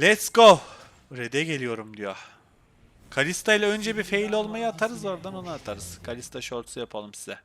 Let's go. Red'e geliyorum diyor. Kalista ile önce bir fail olmayı atarız oradan onu atarız. Kalista shorts'u yapalım size.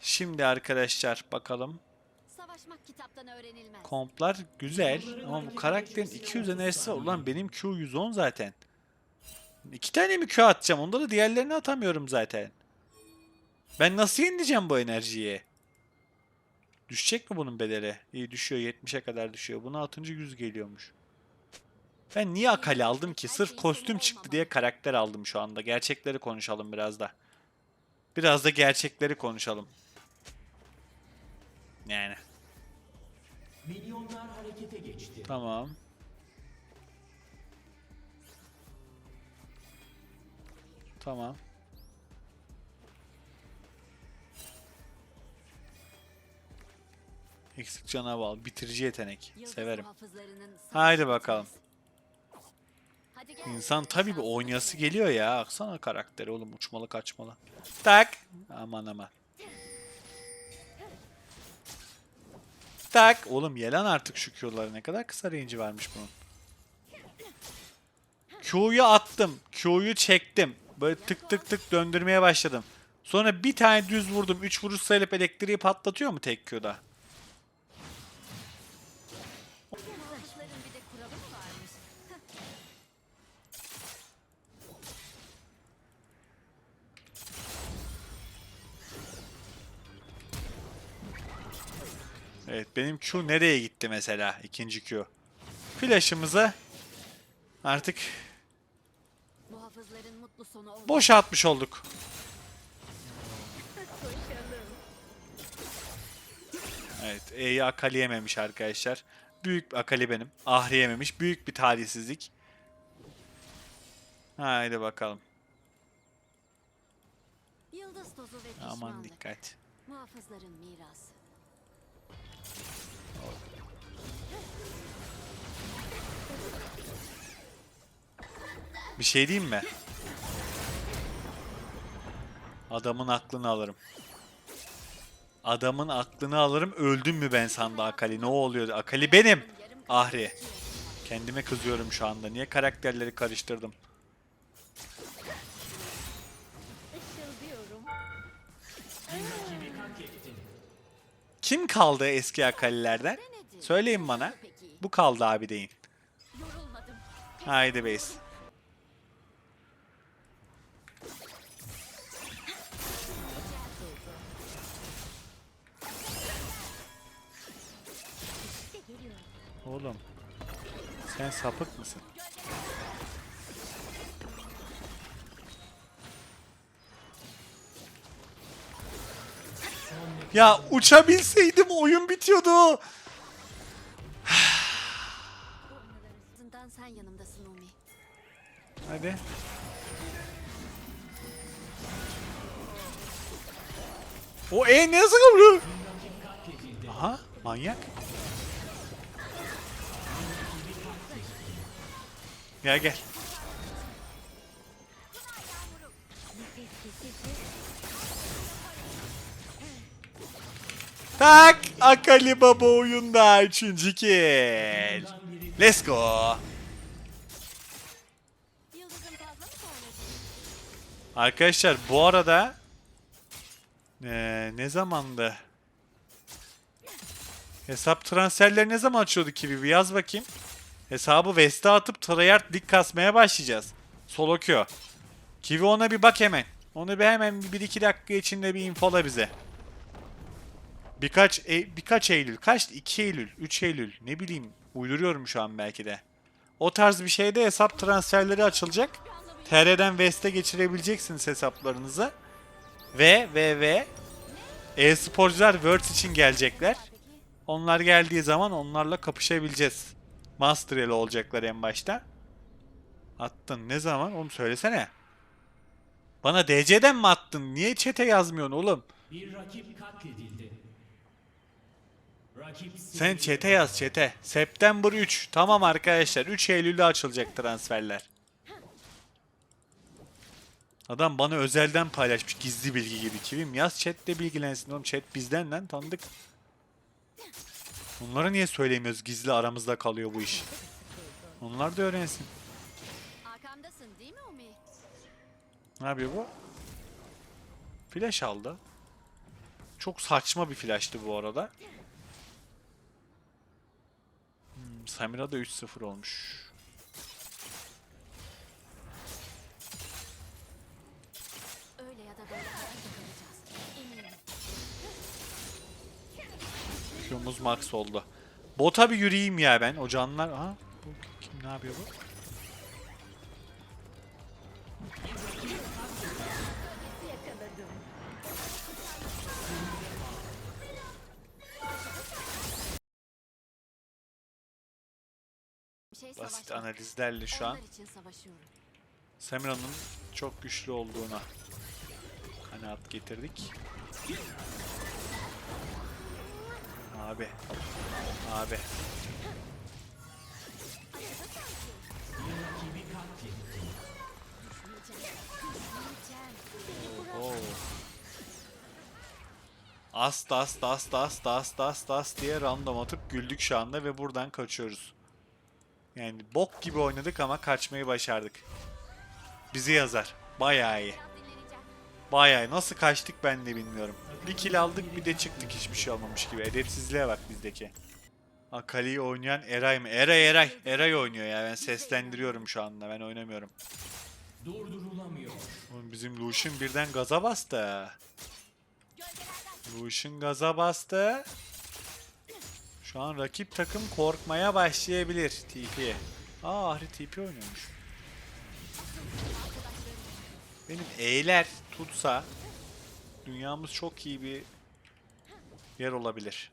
Şimdi arkadaşlar bakalım. Savaşmak kitaptan öğrenilmez. Komplar güzel ama bu karakterin 200 enerjisi var. Ulan benim Q 110 zaten. İki tane mi Q atacağım? Onda da diğerlerini atamıyorum zaten. Ben nasıl yenileceğim bu enerjiyi? Düşecek mi bunun bedeli? İyi düşüyor 70'e kadar düşüyor. Buna atınca 100 geliyormuş. Ben niye Akali aldım ki? Sırf kostüm çıktı diye karakter aldım şu anda. Gerçekleri konuşalım biraz da. Biraz da gerçekleri konuşalım. Yani. Milyonlar harekete geçti. Tamam. Tamam. Eksik canavar al. Bitirici yetenek. Severim. Haydi bakalım. İnsan tabi bir oynayası geliyor ya. Aksana karakteri oğlum uçmalı kaçmalı. Tak. Aman aman. Tak. Oğlum yelan artık şu Q'ları. Ne kadar kısa range'i varmış bunun. Q'yu attım. Q'yu çektim. Böyle tık tık tık döndürmeye başladım. Sonra bir tane düz vurdum. 3 vuruş sayılıp elektriği patlatıyor mu tek Q'da? Evet benim Q nereye gitti mesela ikinci Q. Flash'ımızı artık boşa atmış olduk. Evet E'yi Akali yememiş arkadaşlar. Büyük Akali benim. Ahri yememiş. Büyük bir talihsizlik. Haydi bakalım. Yıldız tozu ve pişmanlık. Aman dikkat. Muhafızların mirası. Bir şey diyeyim mi? Adamın aklını alırım. Adamın aklını alırım. Öldüm mü ben sandı Akali? Ne oluyor? Akali benim. Ahri. Kendime kızıyorum şu anda. Niye karakterleri karıştırdım? Kim kaldı eski Akalilerden? Söyleyin bana. Bu kaldı abi deyin. Haydi base. Oğlum. Sen sapık mısın? Ya uçabilseydim oyun bitiyordu. Bu anılarından sen yanımdasın Umi. Hadi. O E ne sıkıldı? Aha manyak. Gel gel. Tak Akali Baba oyunda 3. kill. Let's go. Arkadaşlar bu arada eee, ne zamandı? Hesap transferleri ne zaman açıyordu ki bir yaz bakayım. Hesabı Vest'e atıp tryhard lig kasmaya başlayacağız. Solo. Kiwi ona bir bak hemen. Onu bir hemen 1-2 dakika içinde bir infola bize. Birkaç e- birkaç Eylül. Kaç? 2 Eylül, 3 Eylül. Ne bileyim. Uyduruyorum şu an belki de. O tarz bir şeyde hesap transferleri açılacak. TR'den West'e geçirebileceksiniz hesaplarınızı. Ve ve ve e-sporcular Worlds için gelecekler. Onlar geldiği zaman onlarla kapışabileceğiz. Master ile olacaklar en başta. Attın ne zaman? Oğlum söylesene. Bana DC'den mi attın? Niye chat'e yazmıyorsun oğlum? Bir rakip katledildi. Rakip Sen chat'e yaz chat'e. September 3. Tamam arkadaşlar. 3 Eylül'de açılacak transferler. Adam bana özelden paylaşmış gizli bilgi gibi. Kivim yaz chat'te bilgilensin oğlum. Chat bizden lan tanıdık. Bunları niye söylemiyoruz? Gizli aramızda kalıyor bu iş. Onlar da öğrensin. Arkamdasın değil mi Umi? Ne yapıyor bu? Flash aldı. Çok saçma bir flash'tı bu arada. Hmm, Samira da 3-0 olmuş. Q'muz max oldu. Bota bir yürüyeyim ya ben. O canlar... Aha. Bu kim ne yapıyor bu? Şey Basit analizlerle şu an. Samira'nın çok güçlü olduğuna kanaat getirdik. Abi. Abi. Oo. Ast ast ast ast ast ast ast diye random atıp güldük şu anda ve buradan kaçıyoruz. Yani bok gibi oynadık ama kaçmayı başardık. Bizi yazar. Bayağı iyi. Bayağı. Nasıl kaçtık ben de bilmiyorum. Bir kill aldık bir de çıktık hiçbir şey olmamış gibi. Edepsizliğe bak bizdeki. Akali'yi oynayan Eray mı? Eray Eray. Eray oynuyor ya. Ben seslendiriyorum şu anda. Ben oynamıyorum. Durdurulamıyor. Oğlum bizim Lucian birden gaza bastı. Lucian gaza bastı. Şu an rakip takım korkmaya başlayabilir TP. Aa Ahri TP oynuyormuş. Benim E'ler tutsa dünyamız çok iyi bir yer olabilir.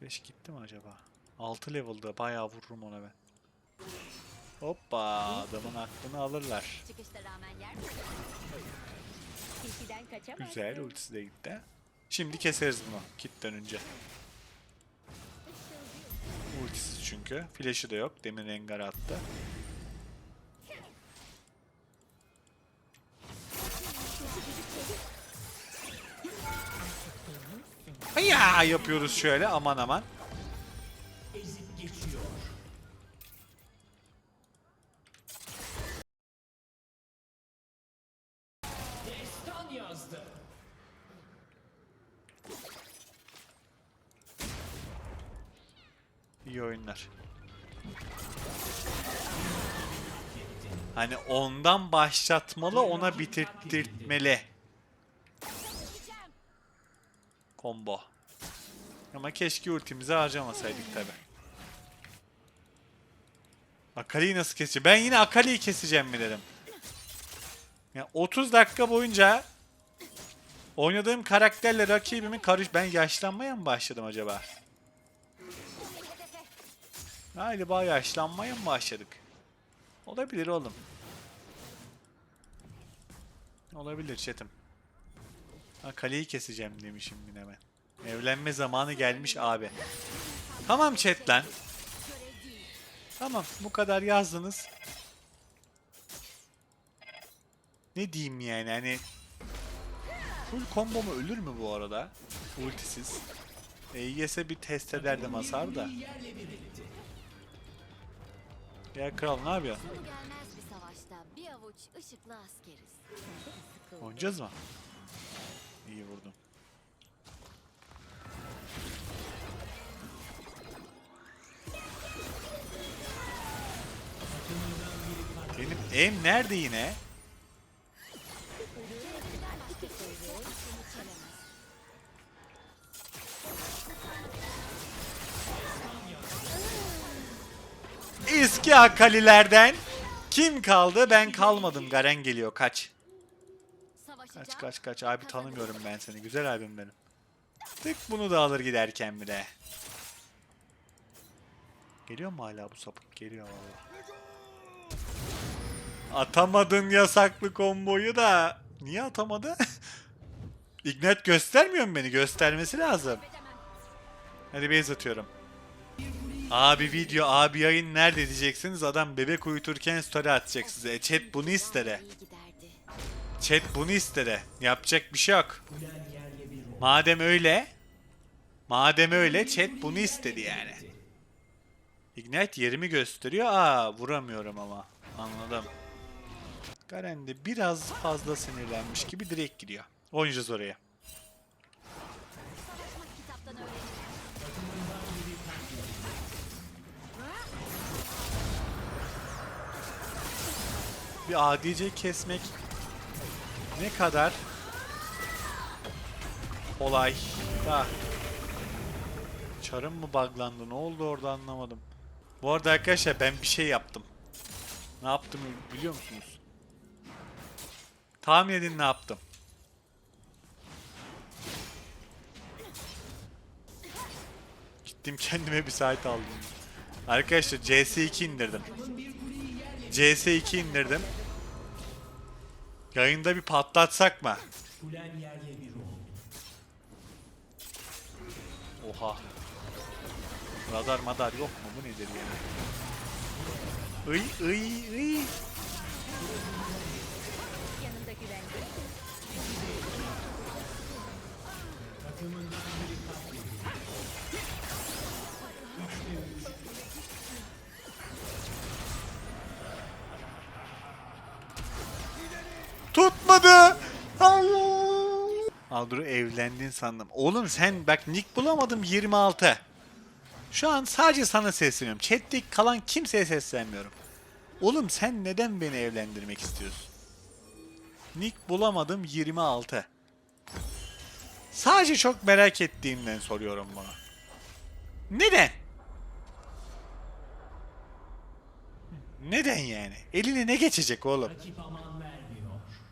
Flash gitti mi acaba? 6 level'da bayağı vururum ona ben. Hoppa adamın aklını alırlar. Güzel ultisi de gitti. Şimdi keseriz bunu kitten önce. Ultisiz çünkü. Flash'ı da yok. Demin Rengar attı. Ya yapıyoruz şöyle aman aman. İyi oyunlar. Hani ondan başlatmalı ona bitirtmeli. Combo. Ama keşke ultimizi harcamasaydık tabi. Akali'yi nasıl keseceğim? Ben yine Akali'yi keseceğim mi dedim. Ya 30 dakika boyunca oynadığım karakterle rakibimin karış... Ben yaşlanmaya mı başladım acaba? Galiba yaşlanmaya mı başladık? Olabilir oğlum. Olabilir chatim. Ha kaleyi keseceğim demişim yine ben. Evlenme zamanı gelmiş abi. Tamam chat lan. Tamam bu kadar yazdınız. Ne diyeyim yani hani Full combo mu ölür mü bu arada? Ultisiz. EYS'e bir test ederdim hasar da. Ya kral ne askeriz. Oynayacağız mı? İyi vurdum. Em nerede yine? Eski Akalilerden kim kaldı? Ben kalmadım. Garen geliyor. Kaç. Kaç kaç kaç abi tanımıyorum ben seni. Güzel abim benim. Tık bunu da alır giderken bile. Geliyor mu hala bu sapık? Geliyor valla. Atamadın yasaklı komboyu da. Niye atamadı? Ignite göstermiyor mu beni? Göstermesi lazım. Hadi base atıyorum. Abi video, abi yayın nerede diyeceksiniz? Adam bebek uyuturken story atacak size. E, chat bunu istedi. Chat bunu istedi. Yapacak bir şey yok. Madem öyle, madem öyle chat bunu istedi yani. Ignite yerimi gösteriyor. Aa vuramıyorum ama. Anladım. Garen de biraz fazla sinirlenmiş gibi direkt gidiyor. Oynayacağız oraya. Bir ADC kesmek ne kadar kolay. Da. Çarım mı buglandı? Ne oldu orada anlamadım. Bu arada arkadaşlar ben bir şey yaptım. Ne yaptım biliyor musunuz? Tahmin edin ne yaptım. Gittim kendime bir saat aldım. Arkadaşlar CS2 indirdim. CS2 indirdim. Yayında bir patlatsak mı? Oha. Radar madar yok mu? Bu nedir yani? Iy iy iy. Tutmadı. Allah. Aldro evlendin sandım. Oğlum sen bak nick bulamadım 26. Şu an sadece sana sesleniyorum. Chat'teki kalan kimseye seslenmiyorum. Oğlum sen neden beni evlendirmek istiyorsun? Nick bulamadım 26. Sadece çok merak ettiğimden soruyorum bunu. Neden? Neden yani? Eline ne geçecek oğlum?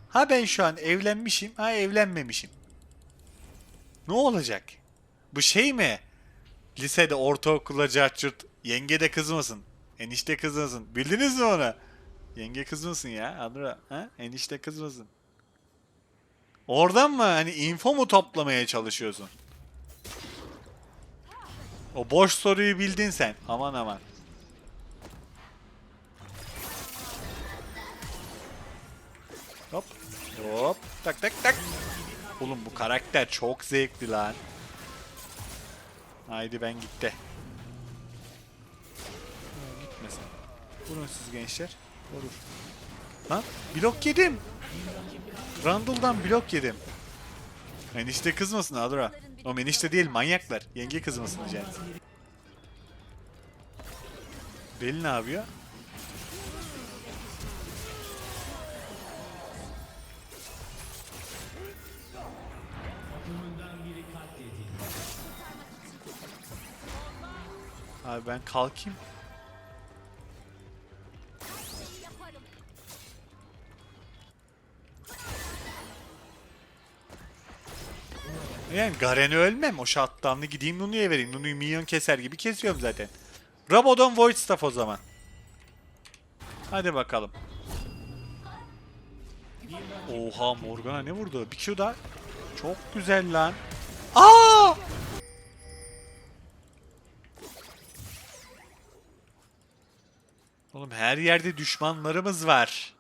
Ha ben şu an evlenmişim, ha evlenmemişim. Ne olacak? Bu şey mi? Lisede, ortaokulda cahçurt, yenge de kızmasın, enişte kızmasın. Bildiniz mi onu? Yenge kızmasın ya, Adra. Ha? Enişte kızmasın. Oradan mı hani info mu toplamaya çalışıyorsun? O boş soruyu bildin sen. Aman aman. Hop. Hop. Tak tak tak. Oğlum bu karakter çok zevkli lan. Haydi ben gitti. Gitmesin. Vurun siz gençler. Vurur. Lan blok yedim. Randall'dan blok yedim. Enişte kızmasın Adra. O enişte değil manyaklar. Yenge kızmasın diyeceğiz. Deli ne yapıyor? Abi ben kalkayım. Yani Garen'e ölmem. O shutdown'ı gideyim Nunu'ya vereyim. Nunu'yu minyon keser gibi kesiyorum zaten. Rabodon Void Staff o zaman. Hadi bakalım. Oha Morgana ne vurdu? Bir Q daha. Çok güzel lan. Aa! Oğlum her yerde düşmanlarımız var.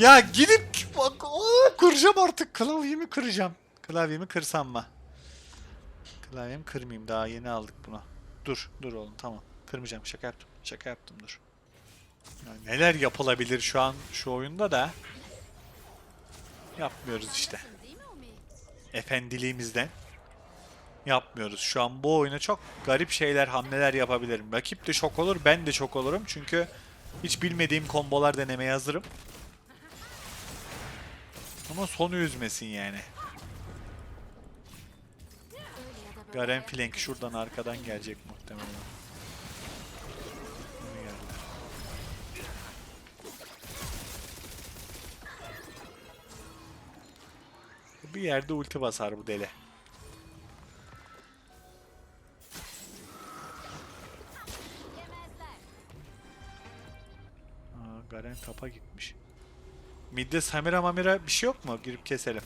Ya gidip bak oo, kıracağım artık klavyemi kıracağım. Klavyemi kırsam mı? Klavyemi kırmayayım daha yeni aldık bunu. Dur dur oğlum tamam. Kırmayacağım şaka yaptım. Şaka yaptım dur. Ya neler yapılabilir şu an şu oyunda da yapmıyoruz işte. Efendiliğimizden yapmıyoruz. Şu an bu oyuna çok garip şeyler, hamleler yapabilirim. Rakip de şok olur, ben de şok olurum. Çünkü hiç bilmediğim kombolar denemeye hazırım. Ama sonu üzmesin yani. Garen flank şuradan arkadan gelecek muhtemelen. Bir yerde ulti basar bu deli. Midde Samira Mamira bir şey yok mu? Girip keselim.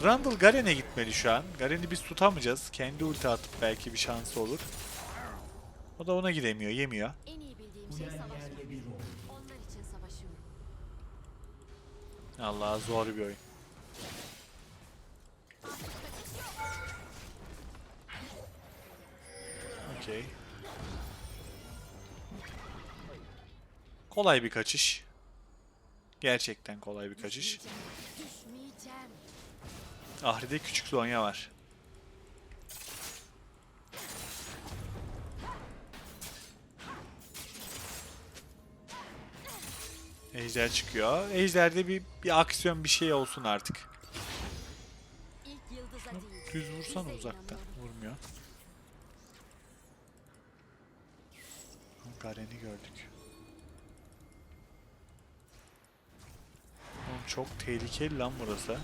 Trundle Garen'e gitmeli şu an. Garen'i biz tutamayacağız. Kendi ulti atıp belki bir şansı olur. O da ona gidemiyor, yemiyor. En iyi bildiğim şey. Allah zor bir oyun. Okey. Kolay bir kaçış. Gerçekten kolay bir kaçış. Ahri'de küçük Zonya var. Ejder çıkıyor. Ejder'de bir, bir aksiyon bir şey olsun artık. Düz vursana uzaktan. Vurmuyor. Garen'i gördük. Çok tehlikeli lan burası.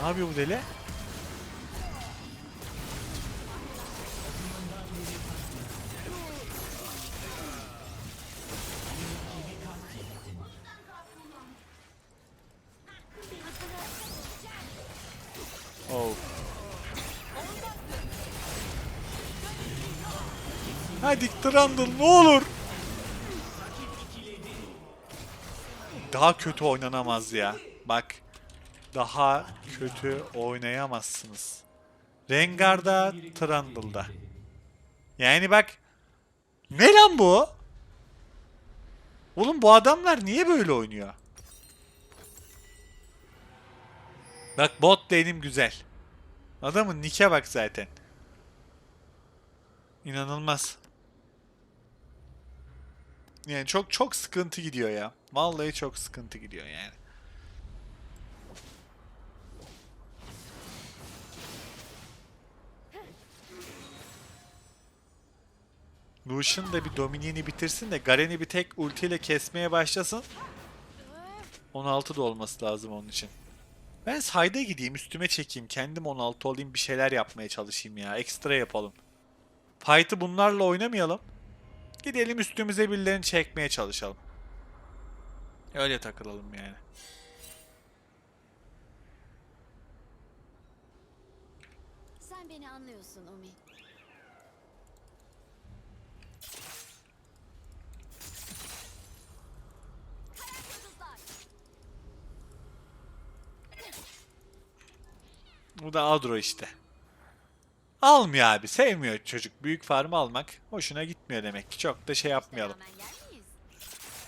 Ne yapıyor bu deli? Oh. Hadi Trundle ne olur. Daha kötü oynanamaz ya. Bak. Daha kötü oynayamazsınız. Rengar'da, Trundle'da. Yani bak. Ne lan bu? Oğlum bu adamlar niye böyle oynuyor? Bak bot lane'im güzel. Adamın nike bak zaten. İnanılmaz. Yani çok çok sıkıntı gidiyor ya. Vallahi çok sıkıntı gidiyor yani. Lucian da bir Dominion'i bitirsin de Garen'i bir tek ultiyle kesmeye başlasın. 16 da olması lazım onun için. Ben sayda gideyim üstüme çekeyim. Kendim 16 olayım bir şeyler yapmaya çalışayım ya. Ekstra yapalım. Fight'ı bunlarla oynamayalım. Gidelim üstümüze birilerini çekmeye çalışalım. Öyle takılalım yani. Sen beni anlıyorsun Umi. Bu da Adro işte. Almıyor abi. Sevmiyor çocuk. Büyük farmı almak hoşuna gitmiyor demek ki. Çok da şey yapmayalım.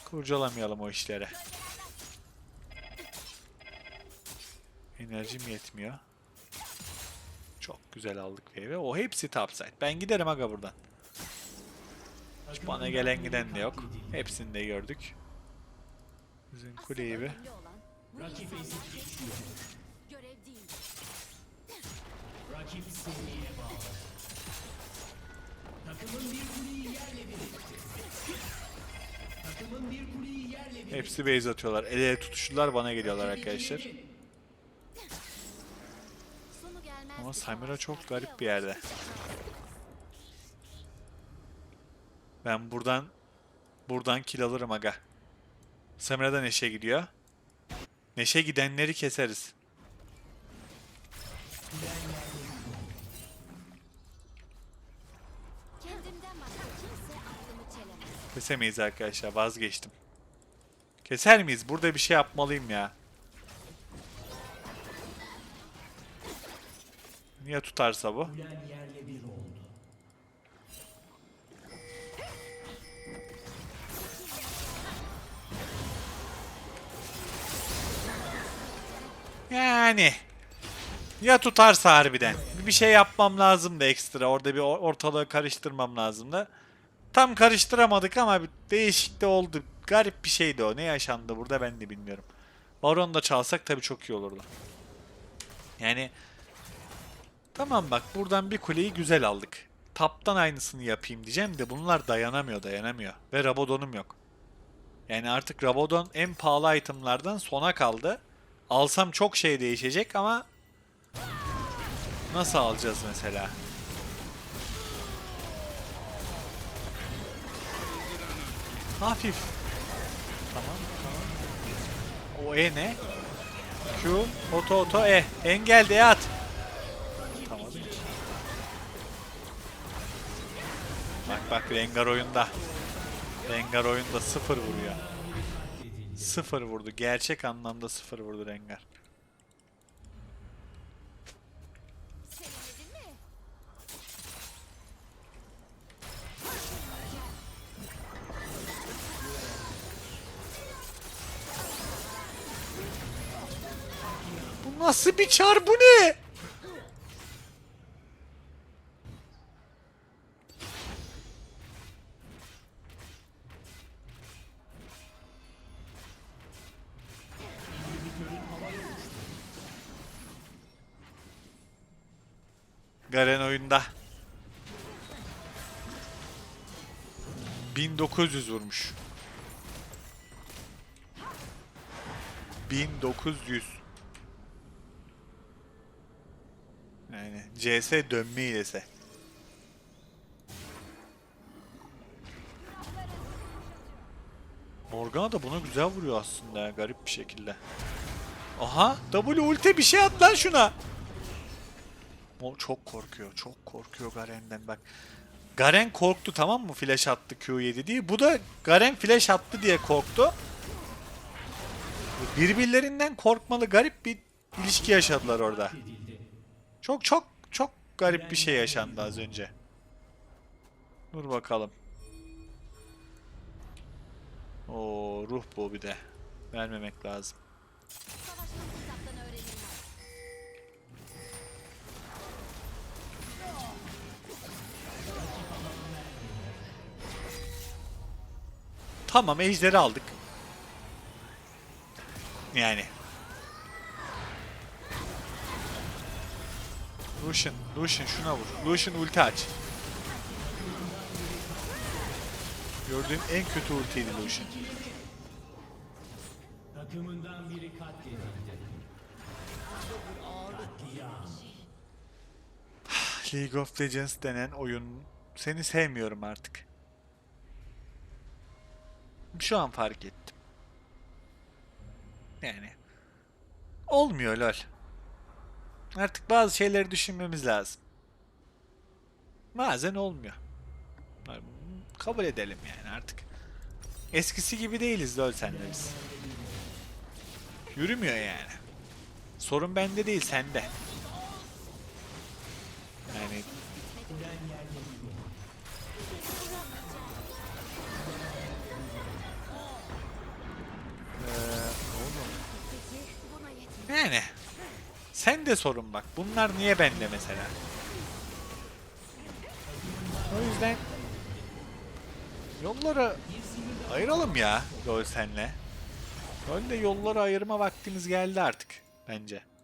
Kurcalamayalım o işlere. Enerjim yetmiyor. Çok güzel aldık wave'e. O hepsi topside. Ben giderim aga buradan. Bana gelen giden de yok. Hepsini de gördük. Bizim kuleyi bir. Rakip seviyeye bağlı. Takımın bir kuleyi yerle bir. Takımın bir kuleyi yerle bir Hepsi base atıyorlar. El ele tutuştular bana geliyorlar arkadaşlar. Ama bir çok garip bir yerde. Ben buradan buradan kill alırım aga. Samira da Neşe gidiyor. Neşe gidenleri keseriz. Kendimden Kesemeyiz arkadaşlar vazgeçtim. Keser miyiz? Burada bir şey yapmalıyım ya. Niye tutarsa bu? Yani. Ya tutarsa harbiden. Bir şey yapmam lazım da ekstra. Orada bir or- ortalığı karıştırmam lazım da. Tam karıştıramadık ama bir değişik de oldu. Garip bir şeydi o. Ne yaşandı burada ben de bilmiyorum. Baron da çalsak tabii çok iyi olurdu. Yani tamam bak buradan bir kuleyi güzel aldık. Taptan aynısını yapayım diyeceğim de bunlar dayanamıyor dayanamıyor. Ve Rabadon'um yok. Yani artık Rabadon en pahalı itemlardan sona kaldı. Alsam çok şey değişecek ama nasıl alacağız mesela? Hafif. Tamam tamam. O E ne? Q, oto oto E. Engel de at. Tamam. Bak bak Rengar oyunda. Rengar oyunda sıfır vuruyor. Sıfır vurdu. Gerçek anlamda sıfır vurdu Rengar. Nasıl bir çar bu ne? Garen oyunda. 1900 vurmuş. 1900. Yani CS dönme hilesi. Morgana da buna güzel vuruyor aslında garip bir şekilde. Aha W ulti bir şey at lan şuna. O çok korkuyor çok korkuyor Garen'den bak. Garen korktu tamam mı flash attı Q7 diye. Bu da Garen flash attı diye korktu. Birbirlerinden korkmalı garip bir ilişki yaşadılar orada. Çok çok çok garip bir şey yaşandı az önce. Dur bakalım. O ruh bu bir de. Vermemek lazım. Tamam ejderi aldık. Yani. Lucian, Lucian şuna vur. Lucian ulti aç. Gördüğüm en kötü ultiydi Lucian. Takımından biri katledildi. League of Legends denen oyun seni sevmiyorum artık. Şu an fark ettim. Yani olmuyor lol. Artık bazı şeyleri düşünmemiz lazım. Bazen olmuyor. Kabul edelim yani artık. Eskisi gibi değiliz lol senle biz. Yürümüyor yani. Sorun bende değil sende. Yani Ee. Yani sen de sorun bak. Bunlar niye bende mesela? O yüzden yolları ayıralım ya Gol senle. Öyle yolları ayırma vaktimiz geldi artık bence.